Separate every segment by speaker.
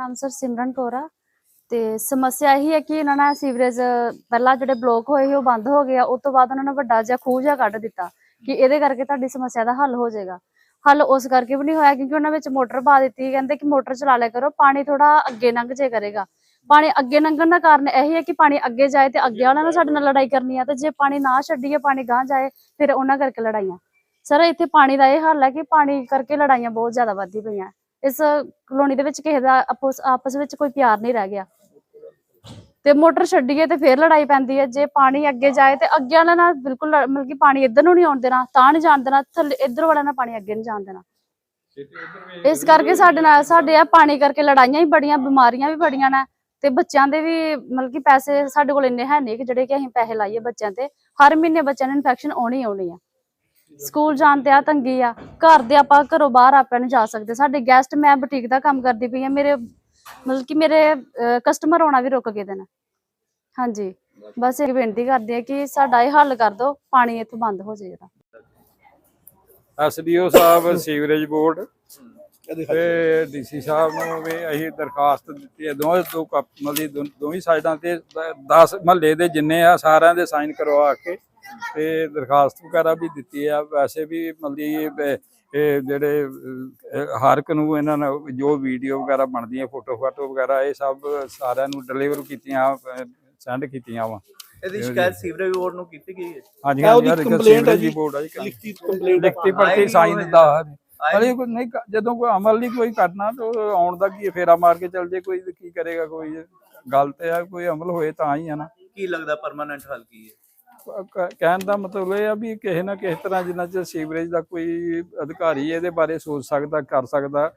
Speaker 1: ਨਾਮ ਸਰ ਸਿਮਰਨ ਕੌਰ ਆ। ਤੇ ਸਮੱਸਿਆ ਇਹੀ ਹੈ ਕਿ ਇਹਨਾਂ ਨੇ ਸੀਵਰੇਜ, ਪਹਿਲਾਂ ਜਿਹੜੇ ਬਲੋਕ ਹੋਏ ਸੀ, ਉਹ ਬੰਦ ਹੋ ਗਿਆ ਆ। ਉਸ ਤੋਂ ਬਾਅਦ ਉਹਨਾਂ ਨੇ ਵੱਡਾ ਜਿਹਾ ਖੂਹ ਜਿਹਾ ਕੱਢ ਦਿੱਤਾ ਕਿ ਇਹਦੇ ਕਰਕੇ ਤੁਹਾਡੀ ਸਮੱਸਿਆ ਦਾ ਹੱਲ ਹੋ ਜਾਏਗਾ। ਹੱਲ ਉਸ ਕਰਕੇ ਵੀ ਨਹੀਂ ਹੋਇਆ ਕਿਉਂਕਿ ਉਹਨਾਂ ਵਿੱਚ ਮੋਟਰ ਪਾ ਦਿੱਤੀ ਕਹਿੰਦੇ ਕਿ ਮੋਟਰ ਚਲਾ ਲਿਆ ਕਰੋ, ਪਾਣੀ ਥੋੜਾ ਅੱਗੇ ਲੰਘ ਜੇ ਕਰੇਗਾ। ਪਾਣੀ ਅੱਗੇ ਲੰਘਣ ਦਾ ਕਾਰਨ ਇਹੀ ਹੈ ਕਿ ਪਾਣੀ ਅੱਗੇ ਜਾਏ ਤੇ ਅੱਗੇ ਵਾਲਿਆਂ ਨਾਲ ਸਾਡੇ ਨਾਲ ਲੜਾਈ ਕਰਨੀ ਆ ਤੇ ਜੇ ਪਾਣੀ ਨਾ ਛੱਡੀਏ, ਪਾਣੀ ਗਾਂਹ ਜਾਏ, ਫਿਰ ਉਹਨਾਂ ਕਰਕੇ ਲੜਾਈਆਂ। ਸਰ ਇੱਥੇ ਪਾਣੀ ਦਾ ਇਹ ਹੱਲ ਹੈ ਕਿ ਪਾਣੀ ਕਰਕੇ ਲੜਾਈਆਂ ਬਹੁਤ ਜ਼ਿਆਦਾ ਵੱਧਦੀ ਪਈਆਂ। ਇਸ ਕਲੋਨੀ ਦੇ ਵਿੱਚ ਕਿਸੇ ਦਾ ਆਪਸ ਆਪਸ ਵਿੱਚ ਕੋਈ ਪਿਆਰ ਨਹੀਂ ਰਹਿ ਗਿਆ। ਤੇ ਮੋਟਰ ਛੱਡੀਏ ਤੇ ਫੇਰ ਲੜਾਈ ਪੈਂਦੀ ਹੈ। ਜੇ ਪਾਣੀ ਅੱਗੇ ਜਾਏ ਤੇ ਅੱਗੇ ਵਾਲਿਆਂ ਨਾਲ ਬਿਲਕੁਲ ਮਤਲਬ ਕਿ ਪਾਣੀ ਇੱਧਰ ਨੂੰ ਨਹੀਂ ਆਉਣ ਦੇਣਾ, ਤਾਂ ਨਹੀਂ ਜਾਣ ਦੇਣਾ, ਥੱਲੇ, ਇੱਧਰ ਵਾਲਿਆਂ ਨਾਲ ਪਾਣੀ ਅੱਗੇ ਨਹੀਂ ਜਾਣ ਦੇਣਾ। ਇਸ ਕਰਕੇ ਸਾਡੇ ਨਾਲ, ਸਾਡੇ ਆ ਪਾਣੀ ਕਰਕੇ ਲੜਾਈਆਂ ਹੀ ਬੜੀਆਂ, ਬਿਮਾਰੀਆਂ ਵੀ ਬੜੀਆਂ ਨੇ। ਤੇ ਬੱਚਿਆਂ ਦੇ ਵੀ, ਮਤਲਬ ਕਿ ਪੈਸੇ ਸਾਡੇ ਕੋਲ ਇੰਨੇ ਹੈ ਨਹੀਂ ਕਿ ਜਿਹੜੇ ਕਿ ਅਸੀਂ ਪੈਸੇ ਲਾਈਏ ਬੱਚਿਆਂ ਤੇ। ਹਰ ਮਹੀਨੇ ਬੱਚਿਆਂ ਨੂੰ ਇਨਫੈਕਸ਼ਨ ਆਉਣੀ ਆਉਣੀ ਆ। ਸਕੂਲ ਜਾਣ ਤੇ ਆ ਤੰਗੀ ਆ। ਘਰ ਦੇ ਆਪਾਂ ਘਰੋਂ ਬਾਹਰ ਆਪਾਂ ਨੂੰ ਜਾ ਸਕਦੇ। ਸਾਡੇ ਗੈਸਟ ਮੈਂ ਬੁਟੀਕ ਦਾ ਕੰਮ ਕਰਦੀ ਪਈ ਆ ਮੇਰੇ ਮਤਲਬ ਕਿ ਮੇਰੇ ਕਸਟਮਰ ਆਉਣਾ ਵੀ ਰੁਕ ਗਏ ਦੇ ਨੇ। ਹਾਂਜੀ। ਬਸ ਇਹ ਬੇਨਤੀ ਕਰਦੇ ਆ ਕਿ ਸਾਡਾ ਇਹ ਹੱਲ ਕਰ ਦਿਓ। ਪਾਣੀ ਇੱਥੋਂ ਬੰਦ ਹੋ ਜਾਏ ਜਿਹੜਾ
Speaker 2: ਐਸਡੀਓ ਸਾਹਿਬ ਸੀਵਰੇਜ ਬੋਰਡ ਤੇ ਡੀਸੀ ਸਾਹਿਬ ਨੂੰ ਵੀ ਅਸੀਂ ਦਰਖਾਸਤ ਦਿੱਤੀ ਹੈ। ਦੋਵੇਂ ਦੋ ਕੱਪ ਮਤਲਬ ਦੋਵੇਂ ਸਾਈਡਾਂ ਤੇ 10 ਮਹੱਲੇ ਦੇ ਜਿੰਨੇ ਆ ਸਾਰਿਆਂ ਦੇ ਸਾਈਨ ਕਰਵਾ ਕੇ ਤੇ ਦਰਖਾਸਤ ਵਗੈਰਾ ਵੀ ਦਿੱਤੀ ਆ। ਵੈਸੇ ਵੀ ਮਤਲਬ ਇਹ ਜਿਹੜੇ ਹਰ ਇੱਕ ਨੂੰ ਇਹਨਾਂ ਨੂੰ ਜੋ ਵੀਡੀਓ ਵਗੈਰਾ ਬਣਦੀਆਂ ਫੋਟੋ ਫਾਟੋ ਵਗੈਰਾ ਇਹ ਸਭ ਸਾਰਿਆਂ ਨੂੰ ਡਿਲੀਵਰ ਕੀਤੀਆਂ ਸੈਂਡ ਕੀਤੀਆਂ ਵਾ।
Speaker 3: ਇਹਦੀ ਸ਼ਿਕਾਇਤ ਸੀਵਰੇਜ ਬੋਰਡ ਨੂੰ ਕੀਤੀ ਗਈ ਹੈ?
Speaker 2: ਹਾਂਜੀ ਹਾਂਜੀ
Speaker 4: complaint ਹੈ ਜੀ।
Speaker 2: ਬੋਰਡ ਆ ਜੀ
Speaker 4: ਲਿਖਤੀ ਕੰਪਲੇਂਟ
Speaker 2: ਲਿਖਤੀ ਸਾਈਨ ਅਰੇ ਕੋਈ ਨਹੀਂ ਕ- ਜਦੋਂ ਕੋਈ ਅਮਲ ਨਹੀਂ ਕੋਈ ਕਰਨਾ ਤਾਂ ਉਹ ਆਉਣ ਦਾ ਕੀ ਫੇਰਾ ਮਾਰ ਕੇ ਚੱਲ ਜੇ ਕੋਈ ਕੀ ਕਰੇਗਾ ਕੋਈ? ਗੱਲ ਤੇ ਆ ਕੋਈ ਅਮਲ ਹੋਏ ਤਾਂ ਹੀ ਆ ਨਾ।
Speaker 3: ਕੀ ਲੱਗਦਾ ਪਰਮਾਨੈਂਟ ਹੱਲ ਕੀ ਹੈ?
Speaker 2: ਕ- ਕ- ਕਹਿਣ ਦਾ ਮਤਲਬ ਇਹ ਆ ਵੀ ਕਿਸੇ ਨਾ ਕਿਸੇ ਤਰ੍ਹਾਂ ਜਿੰਨਾ ਚਿਰ ਸੀਵਰੇਜ ਦਾ ਕੋਈ ਅਧਿਕਾਰੀ ਇਹਦੇ ਬਾਰੇ ਸੋਚ ਸਕਦਾ ਕਰ ਸਕਦਾ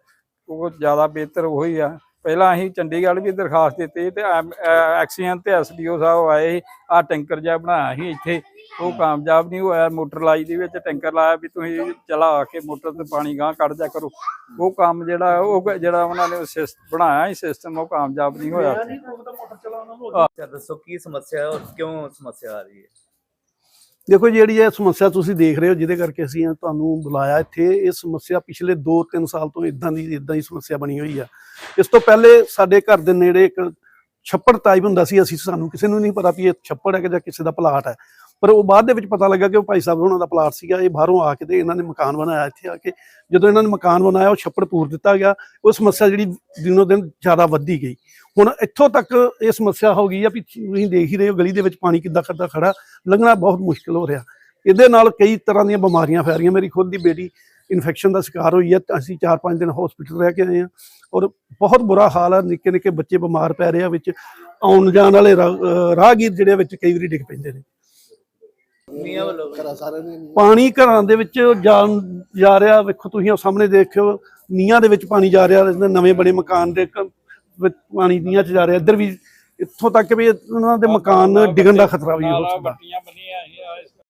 Speaker 2: ਉਹ ਜ਼ਿਆਦਾ ਬਿਹਤਰ ਉਹੀ ਆ। ਪਹਿਲਾਂ ਅਸੀਂ ਚੰਡੀਗੜ੍ਹ ਵੀ ਦਰਖਾਸਤ ਦਿੱਤੀ ਤੇ ਐਕਸੀਅਨ ਤੇ ਐਸਡੀਓ ਸਾਹਿਬ ਆਏ ਆ ਟੈਂਕਰ ਜਿਹਾ ਬਣਾਇਆ ਸੀ ਇੱਥੇ ਉਹ ਕਾਮਯਾਬ ਨਹੀਂ ਹੋਇਆ ਮੋਟਰ ਲਾਈ ਦੇ ਵਿੱਚ ਟੈਂਕਰ ਲਾਇਆ ਵੀ ਤੁਸੀਂ ਚਲਾ ਕੇ ਮੋਟਰ ਤੇ ਪਾਣੀ ਗਾਂ ਕੱਢ ਦਿਆ ਕਰੋ। ਉਹ ਕੰਮ ਜਿਹੜਾ ਉਹ ਜਿਹੜਾ ਉਹਨਾਂ ਨੇ ਬਣਾਇਆ ਸੀ ਸਿਸਟਮ ਉਹ ਕਾਮਯਾਬ ਨਹੀਂ ਹੋਇਆ।
Speaker 3: ਅੱਛਾ ਦੱਸੋ ਕੀ ਸਮੱਸਿਆ ਹੈ ਔਰ ਕਿਉਂ ਸਮੱਸਿਆ ਆ ਰਹੀ ਹੈ?
Speaker 4: ਦੇਖੋ ਜਿਹੜੀ ਇਹ ਸਮੱਸਿਆ ਤੁਸੀਂ ਦੇਖ ਰਹੇ ਹੋ, ਜਿਹਦੇ ਕਰਕੇ ਅਸੀਂ ਤੁਹਾਨੂੰ ਬੁਲਾਇਆ ਇੱਥੇ, ਇਹ ਸਮੱਸਿਆ ਪਿਛਲੇ 2-3 ਸਾਲ ਤੋਂ ਇਦਾਂ ਦੀ ਇਦਾਂ ਦੀ ਸਮੱਸਿਆ ਬਣੀ ਹੋਈ ਆ। ਇਸ ਤੋਂ ਪਹਿਲੇ ਸਾਡੇ ਘਰ ਦੇ ਨੇੜੇ ਇੱਕ ਛੱਪੜ ਟਾਈਪ ਹੁੰਦਾ ਸੀ, ਅਸੀਂ ਸਾਨੂੰ ਕਿਸੇ ਨੂੰ ਨਹੀਂ ਪਤਾ ਵੀ ਇਹ ਛੱਪੜ ਹੈ ਕਿ ਜਾਂ ਕਿਸੇ ਦਾ ਪਲਾਟ ਹੈ। ਪਰ ਉਹ ਬਾਅਦ ਦੇ ਵਿੱਚ ਪਤਾ ਲੱਗਾ ਕਿ ਉਹ ਭਾਈ ਸਾਹਿਬ ਉਹਨਾਂ ਦਾ ਪਲਾਟ ਸੀਗਾ, ਇਹ ਬਾਹਰੋਂ ਆ ਕੇ ਤੇ ਇਹਨਾਂ ਨੇ ਮਕਾਨ ਬਣਾਇਆ ਇੱਥੇ ਆ ਕੇ। ਜਦੋਂ ਇਹਨਾਂ ਨੇ ਮਕਾਨ ਬਣਾਇਆ, ਉਹ ਛੱਪੜ ਪੂਰ ਦਿੱਤਾ ਗਿਆ। ਉਹ ਸਮੱਸਿਆ ਜਿਹੜੀ ਦਿਨੋ ਦਿਨ ਜ਼ਿਆਦਾ ਵੱਧਦੀ ਗਈ। ਹੁਣ ਇੱਥੋਂ ਤੱਕ ਇਹ ਸਮੱਸਿਆ ਹੋ ਗਈ ਆ ਵੀ ਤੁਸੀਂ ਦੇਖ ਹੀ ਰਹੇ ਹੋ, ਗਲੀ ਦੇ ਵਿੱਚ ਪਾਣੀ ਕਿੱਦਾਂ ਖੜਦਾ ਖੜਾ ਲੰਘਣਾ ਬਹੁਤ ਮੁਸ਼ਕਲ ਹੋ ਰਿਹਾ। ਇਹਦੇ ਨਾਲ ਕਈ ਤਰ੍ਹਾਂ ਦੀਆਂ ਬਿਮਾਰੀਆਂ ਫੈਲ ਰਹੀਆਂ। ਮੇਰੀ ਖੁਦ ਦੀ ਬੇਟੀ ਇਨਫੈਕਸ਼ਨ ਦਾ ਸ਼ਿਕਾਰ ਹੋਈ ਹੈ ਅਸੀਂ 4-5 ਦਿਨ ਹਸਪੀਟਲ ਰਹਿ ਕੇ ਆਏ ਹਾਂ ਔਰ ਬਹੁਤ ਬੁਰਾ ਹਾਲ ਹੈ ਨਿੱਕੇ ਨਿੱਕੇ ਬੱਚੇ ਬਿਮਾਰ ਪੈ ਰਹੇ ਆ, ਵਿੱਚ ਆਉਣ ਜਾਣ ਵਾਲੇ ਰਾ- ਰਾਹਗੀਰ ਜਿਹੜੇ ਵਿੱਚ ਕਈ ਵਾਰੀ ਡਿੱਗ ਪੈਂਦੇ ਨੇ।
Speaker 3: ਮੀਆਂ ਵੱਲੋਂ
Speaker 4: ਪਾਣੀ ਘਰਾਂ ਦੇ ਵਿੱਚ ਜਾਣ ਜਾ ਰਿਹਾ ਵੇਖੋ ਤੁਸੀਂ ਉਹ ਸਾਹਮਣੇ ਦੇਖਿਓ ਨੀਹਾਂ ਦੇ ਵਿੱਚ ਪਾਣੀ ਜਾ ਰਿਹਾ ਇਹਦੇ ਨਵੇਂ ਬਣੇ ਮਕਾਨ ਦੇ ਕ- ਵਿੱਚ ਪਾਣੀ ਨੀਹਾਂ 'ਚ ਜਾ ਰਿਹਾ। ਇੱਧਰ ਵੀ ਇੱਥੋਂ ਤੱਕ ਵੀ ਉਹਨਾਂ ਦੇ ਮਕਾਨ ਡਿੱਗਣ ਦਾ ਖਤਰਾ ਵੀ ਹੋ ਸਕਦਾ।
Speaker 2: ਬੱਟੀਆਂ ਬੰਨੀਆਂ ਸੀ